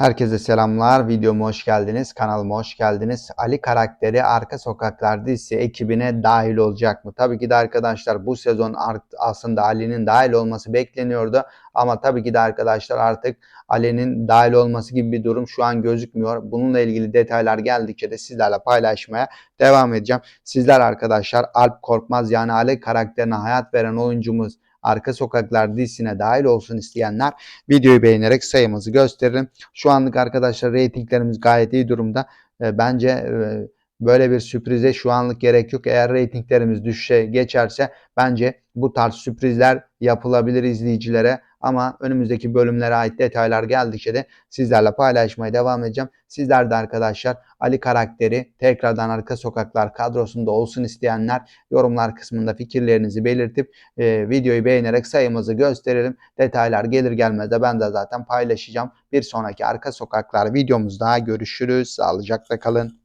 Herkese selamlar. Videoma hoş geldiniz. Kanalıma hoş geldiniz. Ali karakteri Arka Sokaklar dizisi ekibine dahil olacak mı? Tabii ki de arkadaşlar bu sezon aslında Ali'nin dahil olması bekleniyordu. Ama tabii ki de arkadaşlar artık Ali'nin dahil olması gibi bir durum şu an gözükmüyor. Bununla ilgili detaylar geldikçe de sizlerle paylaşmaya devam edeceğim. Sizler arkadaşlar Alp Korkmaz yani Ali karakterine hayat veren oyuncumuz Arka Sokaklar dizisine dahil olsun isteyenler videoyu beğenerek sayımızı gösterin. Şu anlık arkadaşlar reytinglerimiz gayet iyi durumda. E, Bence e, böyle bir sürprize şu anlık gerek yok. Eğer reytinglerimiz düşüşe geçerse bence bu tarz sürprizler yapılabilir izleyicilere. Ama önümüzdeki bölümlere ait detaylar geldikçe de sizlerle paylaşmaya devam edeceğim. Sizler de arkadaşlar Ali karakteri tekrardan Arka Sokaklar kadrosunda olsun isteyenler yorumlar kısmında fikirlerinizi belirtip e, videoyu beğenerek sayımızı gösterelim. Detaylar gelir gelmez de ben de zaten paylaşacağım. Bir sonraki Arka Sokaklar videomuzda görüşürüz. Sağlıcakla kalın.